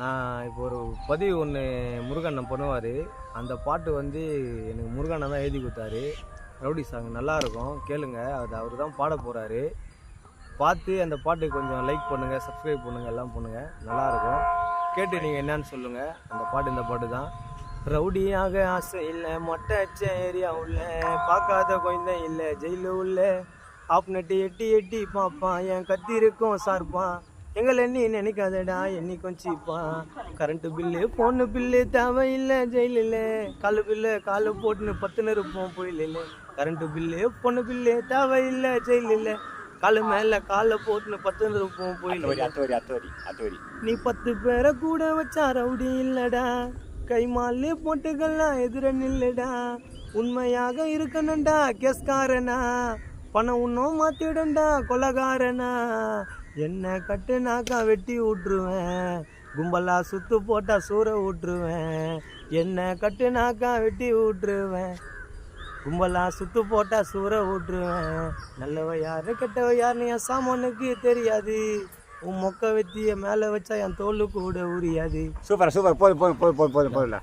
நான் இப்போ ஒரு பதிவு ஒன்று முருகண்ணன் பண்ணுவார். அந்த பாட்டு வந்து எனக்கு முருகண்ணன் தான் எழுதி கொடுத்தாரு. ரவுடி சாங் நல்லாயிருக்கும் கேளுங்க. அது அவர் தான் பாட போகிறாரு பார்த்து அந்த பாட்டு கொஞ்சம் லைக் பண்ணுங்கள் சப்ஸ்கிரைப் பண்ணுங்கள் எல்லாம் பண்ணுங்கள் நல்லாயிருக்கும் கேட்டு நீங்கள் என்னன்னு சொல்லுங்கள் அந்த பாட்டு இந்த பாட்டு தான். ரவுடியாக ஆசை இல்லை மொட்டை ஏரியா உள்ள பார்க்காத குழந்தை இல்லை ஜெயிலு உள்ள. ஆப்னட்டி எட்டி எட்டி பார்ப்பான். என் கத்தி இருக்கும் சார்பான் எங்களை நீ நினைக்காதடா எண்ணி கொஞ்சிப்பான் கரண்ட்டு பில்லு ஃபோனு பில்லு தேவையில்லை ஜெயிலில். காலு பில்லு காலு போட்டுன்னு பத்துன்னு இருப்போம் புயலில். கரண்ட்டு பில்லு பொண்ணு பில்லு தேவையில்லை ஜெயிலில். காலு மேலே காலை போட்டுன்னு பத்துன்னு இருப்போம் அத்தோரி புயலில். அத்தோரி அத்தோரி அத்தோரி நீ பத்து பேரை கூட வச்சா ரவுடி இல்லடா. கை மாலு போட்டுகள்லாம் எதிர நில்லுடா உண்மையாக இருக்கணும்டா கேஸ்காரனா. பணம் உன்னும் மாத்திடும்டா கொலகாரனா. என்ன கட்டுனாக்கா வெட்டி விட்டுருவேன் கும்பலா சுத்து போட்டா சூற விட்டுருவேன் என்ன கட்டுனாக்கா வெட்டி விட்டுருவேன் கும்பலா சுத்து போட்டா சூற விட்டுருவேன் நல்லவ யாரு கெட்டவ யாருன்னு என் சாமானுக்கு தெரியாது. உன் மொக்க வெத்திய மேல வச்சா என் தோலுக்கு கூட உரியாது. Super super. போதும் போதும் போதும் போதும் போதும் போதும்ல